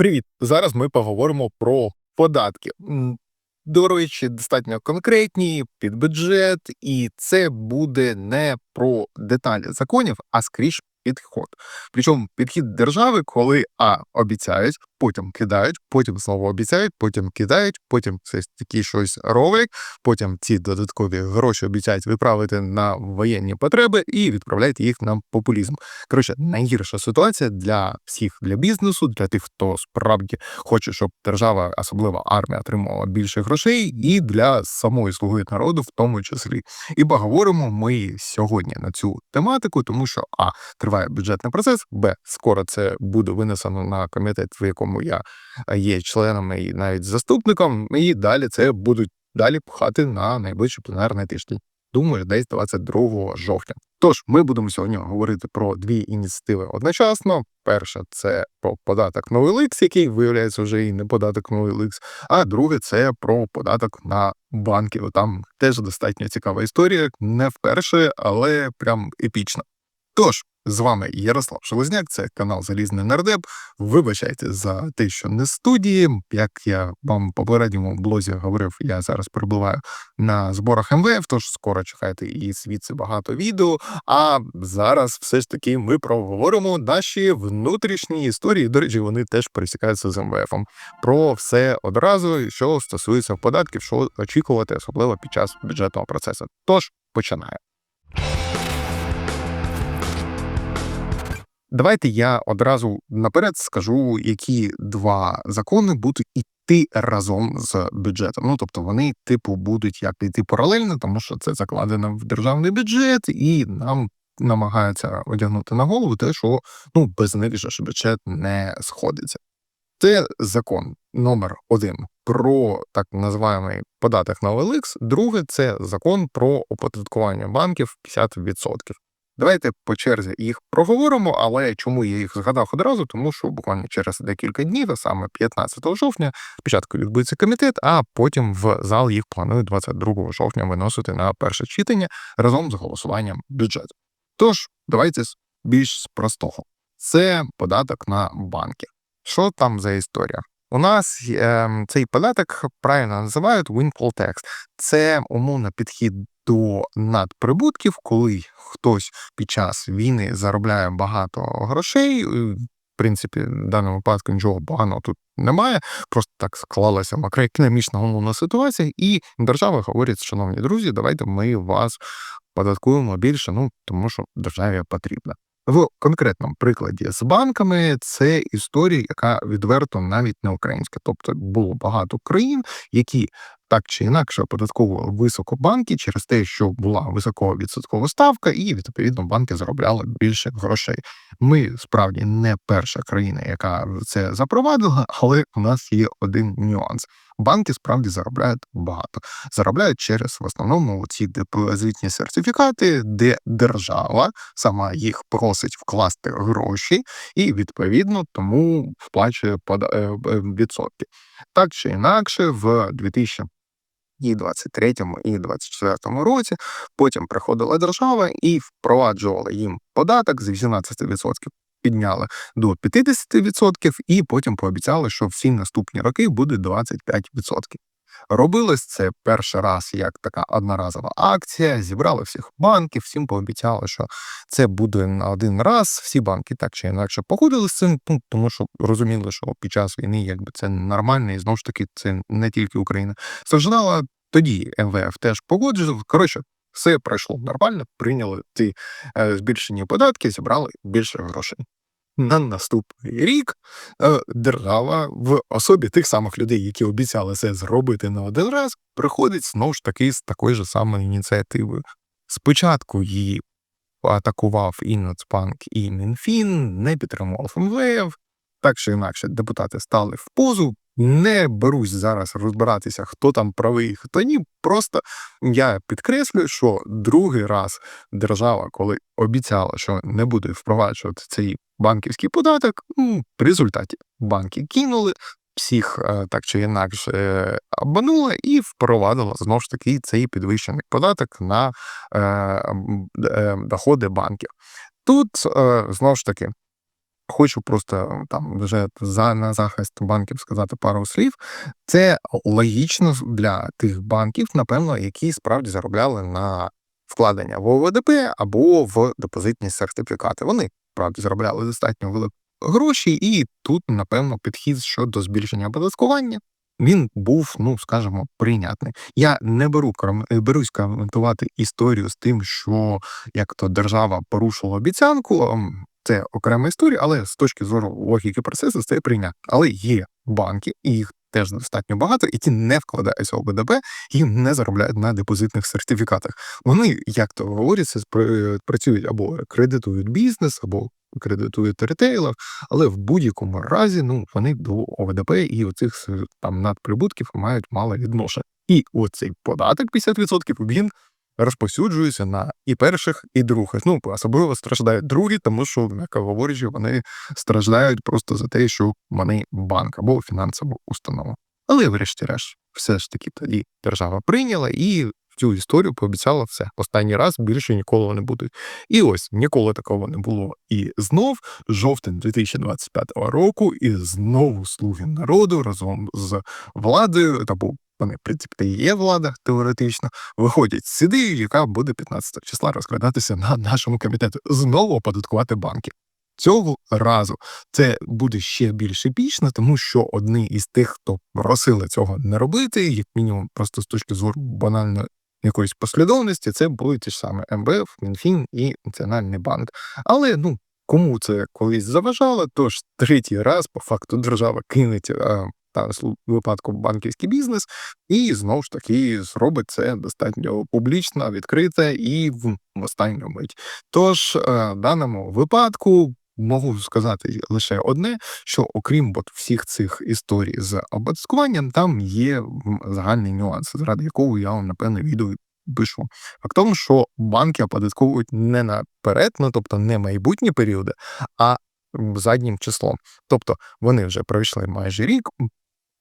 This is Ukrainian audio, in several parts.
Привіт! Зараз ми поговоримо про податки. До речі, достатньо конкретні, під бюджет, і це буде не про деталі законів, а скоріш підход. Причому підхід держави, коли а обіцяють, потім кидають, потім знову обіцяють, потім кидають, потім все ж таки щось роблять, потім ці додаткові гроші обіцяють відправити на воєнні потреби і відправляють їх на популізм. Коротше, найгірша ситуація для всіх для бізнесу, для тих, хто справді хоче, щоб держава, особливо армія, отримувала більше грошей, і для самої слуги народу, в тому числі. І поговоримо ми сьогодні на цю тематику, тому що а триває бюджетний процес, б скоро це буде винесено на комітет, в якому я е, є членом і навіть заступником, і далі це будуть далі пхати на найближчий пленарний тиждень. Думаю, десь 22 жовтня. Тож ми будемо сьогодні говорити про дві ініціативи одночасно. Перша це про податок новий ликс, який виявляється вже і не податок новий ликс. А друге це про податок на банки. Там теж достатньо цікава історія, не вперше, але прям епічна. Тож з вами Ярослав Шелезняк, це канал Залізний Нардеп. Вибачайте за те, що не студії. Як я вам в попередньому блозі говорив, я зараз перебуваю на зборах МВФ, тож скоро чекайте і звідси багато відео. А зараз все ж таки ми проговоримо наші внутрішні історії. До речі, вони теж пересікаються з МВФом. Про все одразу, що стосується податків, що очікувати, особливо під час бюджетного процесу. Тож починаю. Давайте я одразу наперед скажу, які два закони будуть іти разом з бюджетом. Ну тобто вони, типу, будуть як йти паралельно, тому що це закладено в державний бюджет, і нам намагаються одягнути на голову те, що ну без них же ж бюджет не сходиться. Це закон номер один про так називаємо податок на OLX. Друге це закон про оподаткування банків 50%. Давайте по черзі їх проговоримо, але чому я їх згадав одразу? Тому що буквально через декілька днів, а саме 15 жовтня, спочатку відбудеться комітет, а потім в зал їх планують 22 жовтня виносити на перше читання разом з голосуванням бюджету. Тож, давайте більш з простого: це податок на банки. Що там за історія? У нас е, цей податок правильно називають windfall tax. Це умовно підхід до надприбутків, коли хтось під час війни заробляє багато грошей. В принципі, в даному випадку нічого поганого тут немає. Просто так склалася макроекономічна умовна ситуація, і держава говорить, шановні друзі, давайте ми вас податкуємо більше, ну тому що державі потрібно. В конкретному прикладі з банками це історія, яка відверто навіть не українська. Тобто було багато країн, які так чи інакше оподатковували високо банки через те, що була високова відсоткова ставка, і відповідно банки заробляли більше грошей. Ми справді не перша країна, яка це запровадила, але у нас є один нюанс. Банки справді заробляють багато. Заробляють через в основному ці депозитні сертифікати, де держава сама їх просить вкласти гроші, і відповідно тому вплачує відсотки. Так чи інакше, в 2000 і 23-му, і 24-му році. Потім приходила держава і впроваджувала їм податок з 18%. Підняли до 50% і потім пообіцяли, що всі наступні роки буде 25%. Робилось це перший раз як така одноразова акція. Зібрали всіх банків, всім пообіцяли, що це буде на один раз. Всі банки так чи інакше погодили з цим, ну, тому що розуміли, що під час війни якби це нормально, і знову ж таки це не тільки Україна. Страждала тоді МВФ теж погоджував. Коротше, все пройшло нормально. Прийняли ці е, збільшені податки, зібрали більше грошей на наступний рік е, держава в особі тих самих людей, які обіцяли це зробити на один раз, приходить знову ж таки з такою ж самою ініціативою. Спочатку її атакував і Нацбанк, і Мінфін, не підтримував МВФ. Так чи інакше, депутати стали в позу. Не берусь зараз розбиратися, хто там правий, хто ні. Просто я підкреслюю, що другий раз держава, коли обіцяла, що не буде впроваджувати цей банківський податок. Ну, в результаті банки кинули, всіх е, так чи інакше е, обманула і впровадила знову ж таки цей підвищений податок на е, доходи банків. Тут знову ж таки. Хочу просто там вже за на захист банків сказати пару слів. Це логічно для тих банків, напевно, які справді заробляли на вкладення в ОВДП або в депозитні сертифікати. Вони справді заробляли достатньо великі гроші, і тут, напевно, підхід щодо збільшення оподаткування. Він був, ну скажімо, прийнятний. Я не беру берусь коментувати історію з тим, що як то держава порушила обіцянку. Це окрема історія, але з точки зору логіки процесу це прийнятно. Але є банки, і їх теж достатньо багато, які не вкладаються в БДБ і не заробляють на депозитних сертифікатах. Вони, як то говориться, працюють або кредитують бізнес, або кредитують ретейлер, але в будь-якому разі ну вони до ОВДП і оцих там надприбутків мають мало відношення. І оцей податок 50% він розповсюджуються на і перших, і других. Ну особливо страждають другі, тому що, м'яко говорячи, вони страждають просто за те, що вони банк або фінансова установа. Але, врешті-решт, все ж таки тоді держава прийняла і цю історію пообіцяла все. Останній раз більше ніколи не буде. І ось ніколи такого не було. І знов жовтень 2025 року, і знову слуги народу разом з владою або вони, в принципі, є влада теоретично, виходять з сіди, яка буде 15 числа розглядатися на нашому комітеті. Знову оподаткувати банки. Цього разу це буде ще більш епічно, тому що одні із тих, хто просили цього не робити, як мінімум, просто з точки зору банальної якоїсь послідовності, це були ті ж саме МВФ, МінФін і Національний банк. Але ну кому це колись заважало, тож третій раз по факту держава кинеть та випадку банківський бізнес, і знову ж таки зробить це достатньо публічно, відкрите і в останню мить. Тож е, в даному випадку. Можу сказати лише одне: що окрім от всіх цих історій з оподаткуванням, там є загальний нюанс, заради якого я вам напевне відео пишу. Факт тому, що банки оподатковують не наперед, ну тобто не майбутні періоди, а заднім числом. Тобто вони вже пройшли майже рік,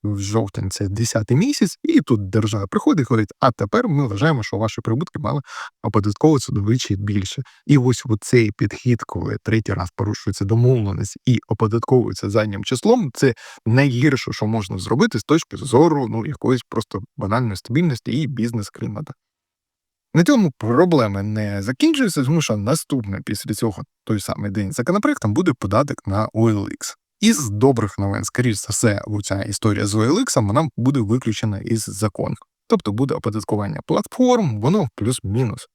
в жовтень це 10 місяць, і тут держава приходить і говорить, а тепер ми вважаємо, що ваші прибутки мали оподатковуватися довичі більше. І ось цей підхід, коли третій раз порушується домовленість і оподатковується заднім числом, це найгірше, що можна зробити з точки зору ну якоїсь просто банальної стабільності і бізнес-клімата. На цьому проблеми не закінчуються, тому що наступне після цього той самий день законопроектом буде податок на OLX. Із добрих новин, скоріш за все, ця історія з OLX вона буде виключена із закону. Тобто буде оподаткування платформ, воно плюс-мінус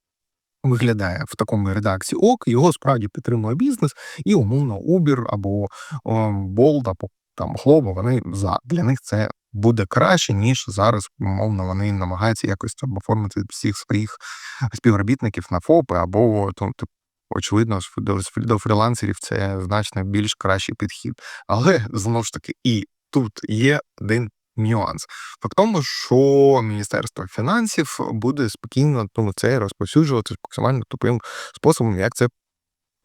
виглядає в такому редакції ок, його справді підтримує бізнес, і умовно Uber або Bolt, або там Glovo, вони за для них це буде краще, ніж зараз, умовно, вони намагаються якось оформити всіх своїх співробітників на ФОПи або очевидно, до фрілансерів це значно більш кращий підхід. Але знову ж таки, і тут є один нюанс. в тому, що Міністерство фінансів буде спокійно ну, це розповсюджувати максимально тупим способом, як це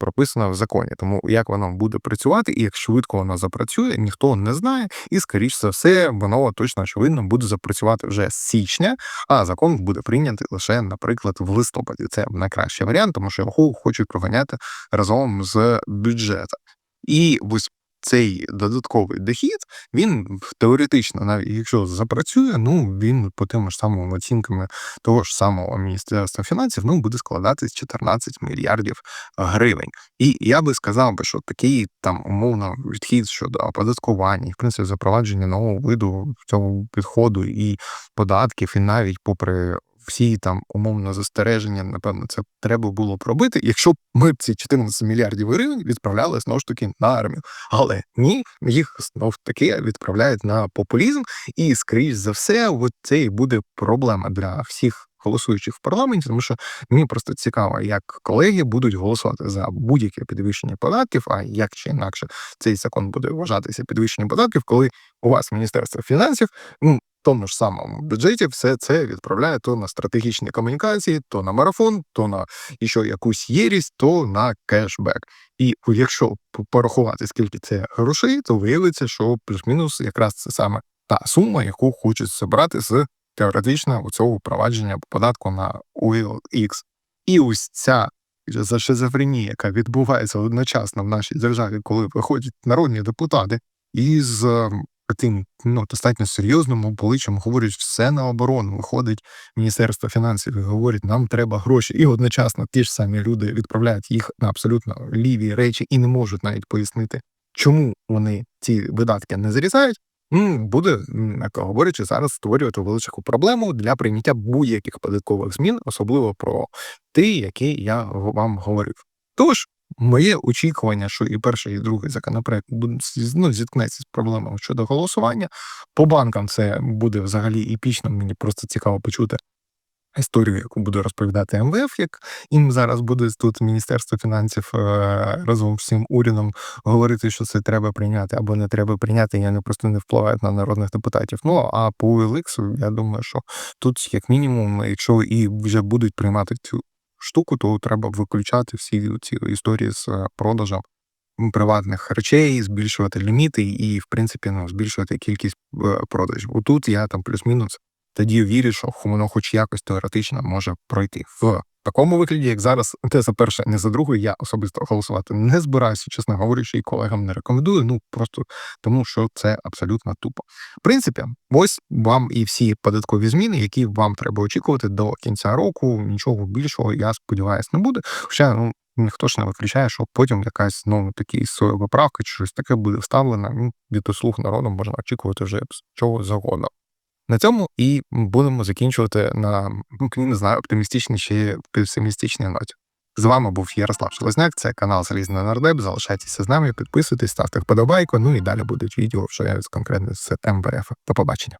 прописано в законі. Тому як воно буде працювати і як швидко воно запрацює, ніхто не знає. І, скоріш за все, воно точно очевидно буде запрацювати вже з січня, а закон буде прийнятий лише, наприклад, в листопаді. Це найкращий варіант, тому що його хочуть проганяти разом з бюджетом. І ось цей додатковий дохід, він теоретично, навіть якщо запрацює, ну він по тим ж самим оцінками того ж самого міністерства фінансів ну буде складати 14 мільярдів гривень. І я би сказав би, що такий там умовно відхід щодо оподаткування, і в принципі запровадження нового виду цього підходу і податків, і навіть попри всі там умовно застереження, напевно, це треба було б робити, якщо б ми ці 14 мільярдів гривень відправляли знову ж таки на армію. Але ні, їх знов таки відправляють на популізм, і скоріш за все, от це і буде проблема для всіх. Голосуючих в парламенті, тому що мені просто цікаво, як колеги будуть голосувати за будь-яке підвищення податків, а як чи інакше цей закон буде вважатися підвищенням податків, коли у вас міністерство фінансів ну тому ж самому бюджеті все це відправляє то на стратегічні комунікації, то на марафон, то на ще якусь єрість, то на кешбек. І якщо порахувати, скільки це грошей, то виявиться, що плюс-мінус якраз це саме та сума, яку хочуть забрати з теоретично у цього впровадження податку на OLX. І ось ця за шизофренію, яка відбувається одночасно в нашій державі, коли виходять народні депутати і з е, таким ну достатньо серйозним обличчям говорять все на оборону. Виходить Міністерство фінансів і говорить, нам треба гроші, і одночасно ті ж самі люди відправляють їх на абсолютно ліві речі і не можуть навіть пояснити, чому вони ці видатки не зарізають. Буде, м'яко говорячи, зараз створювати величезну проблему для прийняття будь-яких податкових змін, особливо про ті, які я вам говорив. Тож, моє очікування, що і перший, і другий законопроект будуть ну, зіткнеться з проблемами щодо голосування. По банкам це буде взагалі епічно. Мені просто цікаво почути історію, яку буде розповідати МВФ, як їм зараз буде тут Міністерство фінансів е, разом з цим урядом говорити, що це треба прийняти або не треба прийняти, і вони просто не впливають на народних депутатів. Ну а по OLX, я думаю, що тут, як мінімум, якщо і вже будуть приймати цю штуку, то треба виключати всі ці історії з е, продажем приватних речей, збільшувати ліміти і, в принципі, ну, збільшувати кількість е, продажів. Отут я там плюс-мінус тоді вірю, що воно хоч якось теоретично може пройти. В такому вигляді, як зараз, те за перше, не за друге, я особисто голосувати не збираюся, чесно говорячи, і колегам не рекомендую. Ну просто тому, що це абсолютно тупо. В принципі, ось вам і всі податкові зміни, які вам треба очікувати до кінця року. Нічого більшого, я сподіваюся, не буде. Хоча ну. Ніхто ж не виключає, що потім якась ну такі поправка чи щось таке буде вставлена. Ну, від услуг народу можна очікувати вже чого завгодно. На цьому і будемо закінчувати на не знаю, оптимістичній чи песимістичній ноті. З вами був Ярослав Шелезняк, це канал Залізний Нардеп. Залишайтеся з нами, підписуйтесь, ставте вподобайку. Ну і далі будуть відео що я з конкретно з МВФ. До побачення.